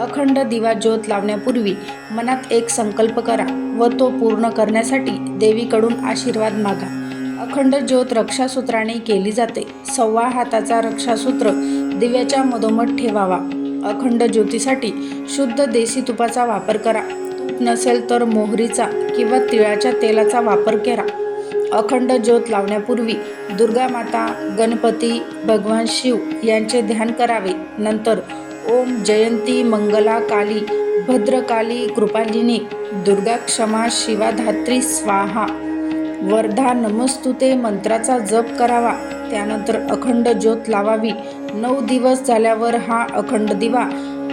अखंड दिवा ज्योत लावण्यापूर्वी मनात एक संकल्प करा व तो पूर्ण करण्यासाठी देवीकडून आशीर्वाद मागा. अखंड ज्योत रक्षासूत्राने केली जाते. सव्वा हाताचा रक्षासूत्र दिव्याच्या मधोमध ठेवावा. अखंड ज्योतीसाठी शुद्ध देसी तुपाचा वापर करा. तूप नसेल तर मोहरीचा किंवा तिळाच्या तेलाचा वापर करा अखंड ज्योत लावण्यापूर्वी दुर्गा माता गणपती भगवान शिव यांचे ध्यान करावे. नंतर ओम जयंती मंगला काली भद्रकाली कृपालिनी दुर्गा क्षमा स्वाहा. वर्धा नमस्तुते मंत्राचा जप करावा त्यानंतर अखंड ज्योत लावावी. नऊ दिवस झाल्यावर हा अखंड दिवा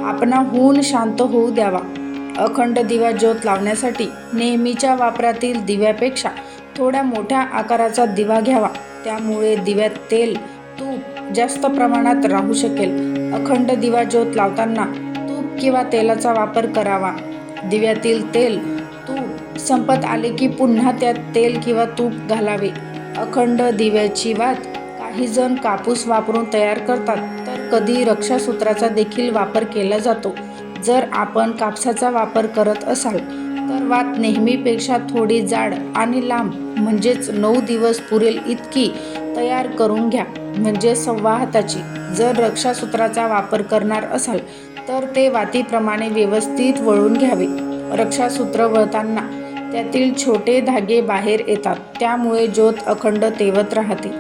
आपणाहून शांत होऊ द्यावा. अखंड दिवा ज्योत लावण्यासाठी नेहमीच्या वापरातील दिव्यापेक्षा थोड्या मोठ्या आकाराचा दिवा घ्यावा. त्यामुळे दिव्यात तेल तूप जास्त प्रमाणात राहू शकेल. अखंड दिवा ज्योत लावताना तूप किंवा तेलाचा वापर करावा. दिव्यातील तेल तूप. संपत आले की पुन्हा त्यात तेल किंवा तूप घालावे. अखंड दिव्याची वात काही जण कापूस वापरून तयार करतात तर कधी रक्षासूत्राचा देखील वापर केला जातो. जर आपण कापसाचा वापर करत असाल तर वात नेहमीपेक्षा थोडी जाड आणि लांब म्हणजेच नऊ दिवस पुरेल इतकी तयार करून घ्या. म्हणजे सव्वा हाताची जर रक्षासूत्राचा वापर करणार असाल तर ते वातीप्रमाणे व्यवस्थित वळून घ्यावे. रक्षासूत्र वळताना त्यातील छोटे धागे बाहेर येतात. त्यामुळे ज्योत अखंड तेवत राहते.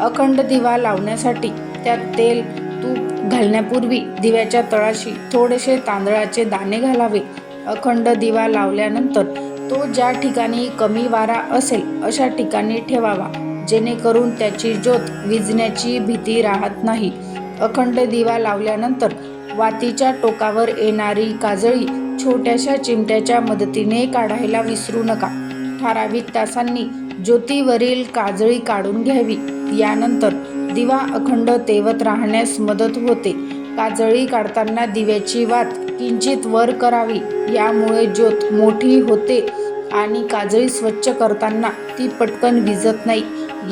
अखंड दिवा लावण्यासाठी त्यात तेल तूप घालण्यापूर्वी दिव्याच्या तळाशी थोडेसे तांदळाचे दाणे घालावे. अखंड दिवा लावल्यानंतर तो ज्या ठिकाणी कमी वारा असेल अशा ठिकाणी ठेवावा. जेणेकरून त्याची ज्योत विजण्याची भीती राहत नाही. अखंड दिवा लावल्यानंतर वातीच्या टोकावर येणारी काजळी छोट्याशा चिमट्याच्या मदतीने काढायला विसरू नका. ठराविक तासांनी ज्योतीवरील काजळी काढून घ्यावी. यानंतर दिवा अखंड तेवत राहण्यास मदत होते. काजळी काढताना दिव्याची वात किंचित वर करावी. यामुळे ज्योत मोठी होते आणि काजळी स्वच्छ करताना ती पटकन विजत नाही.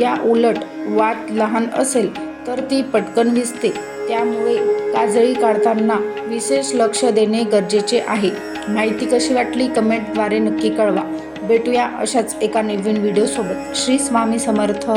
या उलट वात लहान असेल तर ती पटकन विसते त्यामुळे काजळी काढताना विशेष लक्ष देणे गरजेचे आहे. माहिती कशी वाटली कमेंटद्वारे नक्की कळवा. भेटूया अशाच एका नवीन व्हिडिओसोबत श्री स्वामी समर्थ.